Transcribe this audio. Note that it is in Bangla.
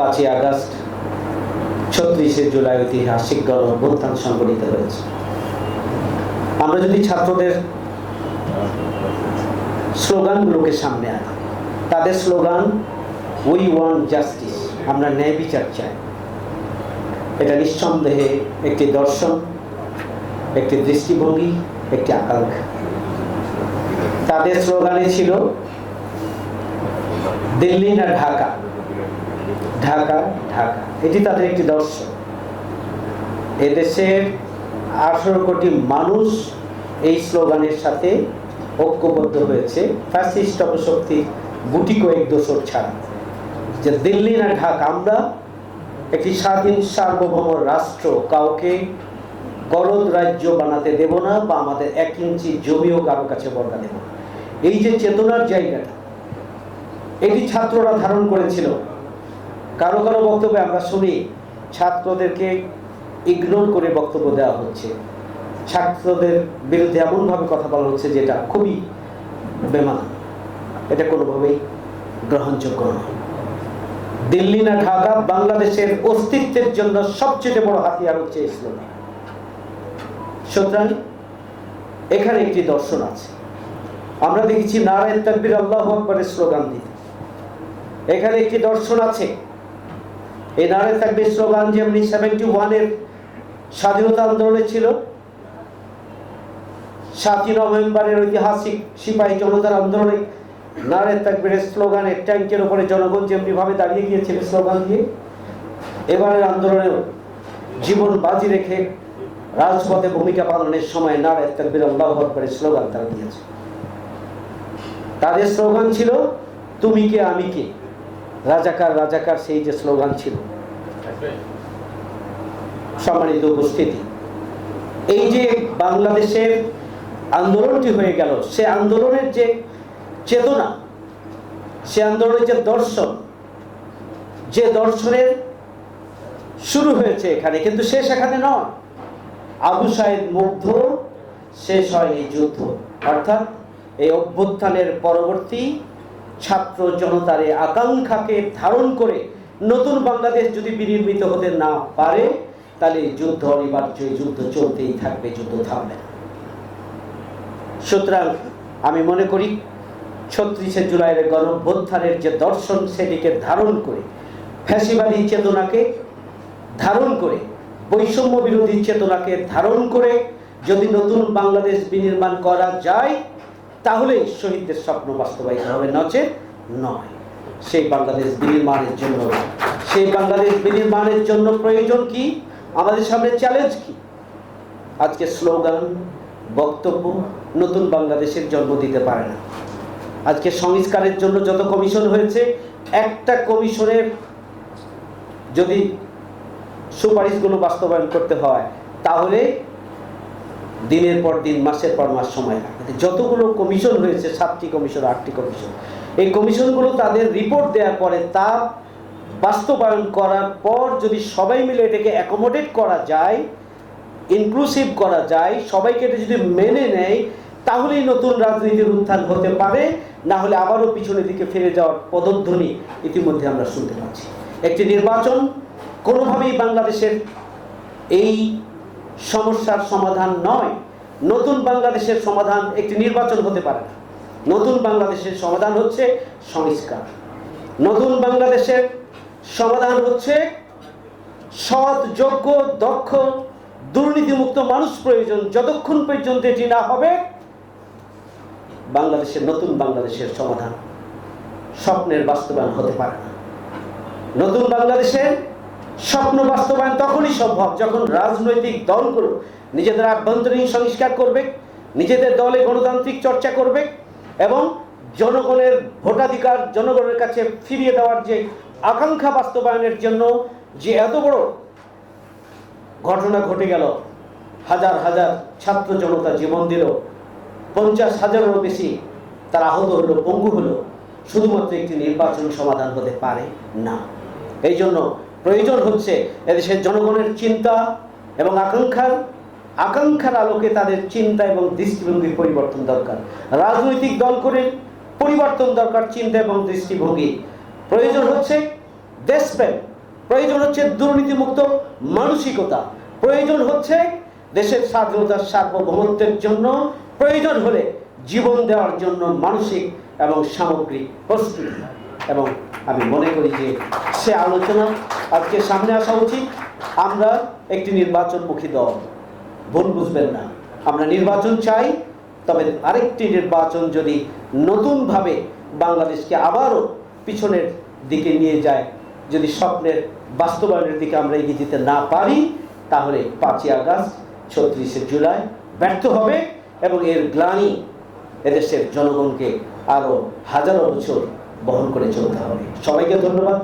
পাঁচই আগস্ট ছত্রিশে জুলাই ঐতিহাসিক গণ অভ্যুত্থান সংগঠিত হয়েছে। আমরা যদি ছাত্রদের স্লোগানগুলোকে সামনে আনি, তাদের স্লোগান উই ওয়ান্ট জাস্টিস আমরা ন্যায় বিচার চাই। এটা নিঃসন্দেহে একটি দর্শন, একটি দৃষ্টিভঙ্গি, একটি আকাঙ্ক্ষা। তাদের স্লোগানে ছিল, দিল্লি না ঢাকা? ঢাকা ঢাকা। এটি তাদের একটি দর্শন। এদেশের আঠারো কোটি মানুষ এই স্লোগানের সাথে ঐক্যবদ্ধ হয়েছে। ফ্যাসিস্ট অপশক্তি গুটি কয়েক দোষর ছাড়া। যে দিল্লি না ঢাকা, আমরা একটি স্বাধীন সার্বভৌম রাষ্ট্র, কাউকে গরদ রাজ্য বানাতে দেব না বা আমাদের এক ইঞ্চি জমিও কারও কাছে বর্গা দেব এই যে চেতনার জায়গাটা, এটি ছাত্ররা ধারণ করেছিল। কারও কারও বক্তব্যে আমরা শুনি, ছাত্রদেরকে ইগনোর করে বক্তব্য দেওয়া হচ্ছে। ছাত্রদের বিরুদ্ধে এমনভাবে কথা বলা হচ্ছে যেটা খুবই বেমানা এটা কোনোভাবেই গ্রহণযোগ্য নয়। দিল্লি না ঢাকা বাংলাদেশের অস্তিত্বের জন্য সবচেয়ে বড় হাতিয়ার হচ্ছে ইসলাম। সুতরাং এখানে একটি দর্শন আছে। আমরা দেখেছি নারায়ণ তাকবির আল্লাহ আকবরের স্লোগান দিতে। এখানে একটি দর্শন আছে। এই তাকবির স্লোগান যেমনি সেভেন্টি ওয়ানের স্বাধীনতা আন্দোলনে ছিল। সাতই নভেম্বরের ঐতিহাসিক সিপাহী জনতার আন্দোলনে নারায়ণ তাকবীরের স্লোগানে ট্যাঙ্কের উপরে জনগণ যেমনি ভাবে দাঁড়িয়ে গিয়েছিল স্লোগান দিয়ে। এবারের আন্দোলনেও জীবন বাজি রেখে রাজপথে ভূমিকা পালনের সময় নারায়ণ তাকবীর আল্লাহ আকবরের স্লোগান তারা দিয়েছে। তাদের স্লোগান ছিল, তুমি কে, আমি কে? রাজাকার রাজাকার সেই যে স্লোগান ছিল। সম্মানিত উপস্থিতি। এই যে বাংলাদেশের আন্দোলনটি হয়ে গেল, সে আন্দোলনের যে চেতনা, সে আন্দোলনের যে দর্শন, যে দর্শনের শুরু হয়েছে এখানে, কিন্তু শেষ এখানে নয়। আবু সাহেব মুগ্ধ, শেষ হয় এই যুদ্ধ। অর্থাৎ এই অভ্যুত্থানের পরবর্তী ছাত্র জনতার আকাঙ্ক্ষাকে ধারণ করে নতুন বাংলাদেশ যদি বিনির্মিত হতে না পারে, তাহলে যুদ্ধ অনিবার্য যুদ্ধ চলতেই থাকবে, যুদ্ধ থামবে না। সুতরাং আমি মনে করি, ছত্রিশে জুলাইয়ের গণভ্যুত্থানের যে দর্শন সেটিকে ধারণ করে, ফ্যাসিবাদী চেতনাকে ধারণ করে বৈষম্য বিরোধী চেতনাকে ধারণ করে, যদি নতুন বাংলাদেশ বিনির্মাণ করা যায় তাহলে শহীদদের স্বপ্ন বাস্তবায়িত হবে নচে নয়। সেই বাংলাদেশ বিনির্মাণের জন্য। সেই বাংলাদেশ বিনির্মাণের জন্য প্রয়োজন কি? আমাদের সামনে চ্যালেঞ্জ কি? আজকে স্লোগান বক্তব্য নতুন বাংলাদেশের জন্ম দিতে পারে না। আজকে সংস্কারের জন্য যত কমিশন হয়েছে, একটা কমিশনের যদি সুপারিশগুলো বাস্তবায়ন করতে হয়, তাহলে দিনের পর দিন, মাসের পর মাস সময় লাগবে যতগুলো কমিশন হয়েছে, সাতটি কমিশন, আটটি কমিশন, এই কমিশনগুলো তাদের রিপোর্ট দেওয়ার পরে তা বাস্তবায়ন করার পর যদি সবাই মিলে এটাকে অ্যাকোমোডেট করা যায় ইনক্লুসিভ করা যায়, সবাইকে এটা যদি মেনে নেয়, তাহলেই নতুন রাজনীতির উত্থান হতে পারে, না হলে আবারও পিছনের দিকে ফিরে যাওয়ার পদধ্বনি ইতিমধ্যে আমরা শুনতে পাচ্ছি। একটি নির্বাচন কোনোভাবেই বাংলাদেশের এই সমস্যার সমাধান নয়। নতুন বাংলাদেশের সমাধান একটি নির্বাচন হতে পারে না। নতুন বাংলাদেশের সমাধান হচ্ছে সংস্কার। নতুন বাংলাদেশের সমাধান হচ্ছে সৎ, যোগ্য, দক্ষ, দুর্নীতিমুক্ত মানুষ প্রয়োজন। যতক্ষণ পর্যন্ত এটি না হবে, বাংলাদেশের নতুন বাংলাদেশের সমাধান স্বপ্নের বাস্তবায়ন হতে পারে না। নতুন বাংলাদেশের স্বপ্ন বাস্তবায়ন তখনই সম্ভব যখন রাজনৈতিক দলগুলো নিজেদের আভ্যন্তরীণ সংস্কার করবে, নিজেদের দলে গণতান্ত্রিক চর্চা করবে এবং জনগণের ভোটাধিকার, জনগণের কাছে ফিরিয়ে দেওয়ার যে আকাঙ্ক্ষা বাস্তবায়নের জন্য যে এত বড় ঘটনা ঘটে গেল, হাজার হাজার ছাত্র জনতা জীবন দিল, পঞ্চাশ হাজারেরও বেশি তারা আহত হলো, পঙ্গু হলো, শুধুমাত্র একটি নির্বাচন সমাধান হতে পারে না। এই জন্য প্রয়োজন হচ্ছে এদেশের জনগণের চিন্তা এবং আকাঙ্ক্ষার আকাঙ্ক্ষার আলোকে তাদের চিন্তা এবং দৃষ্টিভঙ্গির পরিবর্তন দরকার। রাজনৈতিক দল করে পরিবর্তন দরকার চিন্তা এবং দৃষ্টিভঙ্গি। প্রয়োজন হচ্ছে দেশপ্রেম। প্রয়োজন হচ্ছে দুর্নীতিমুক্ত মানসিকতা। প্রয়োজন হচ্ছে দেশের স্বাধীনতার সার্বভৌমত্বের জন্য প্রয়োজন হলে জীবন দেওয়ার জন্য মানসিক এবং সামগ্রিক প্রস্তুতি। এবং আমি মনে করি যে সে আলোচনা আজকে সামনে আসা উচিত। আমরা একটি নির্বাচনমুখী দল ভুল বুঝবেন না। আমরা নির্বাচন চাই, তবে আরেকটি নির্বাচন যদি নতুনভাবে বাংলাদেশকে আবারও পিছনের দিকে নিয়ে যায়, যদি স্বপ্নের বাস্তবায়নের দিকে আমরা এগিয়ে যেতে না পারি, তাহলে পাঁচই আগস্ট, ছত্রিশে জুলাই ব্যর্থ হবে এবং এর গ্লানি এদেশের জনগণকে আরও হাজারো বছর বহন করে চলতে হবে। সবাইকে ধন্যবাদ।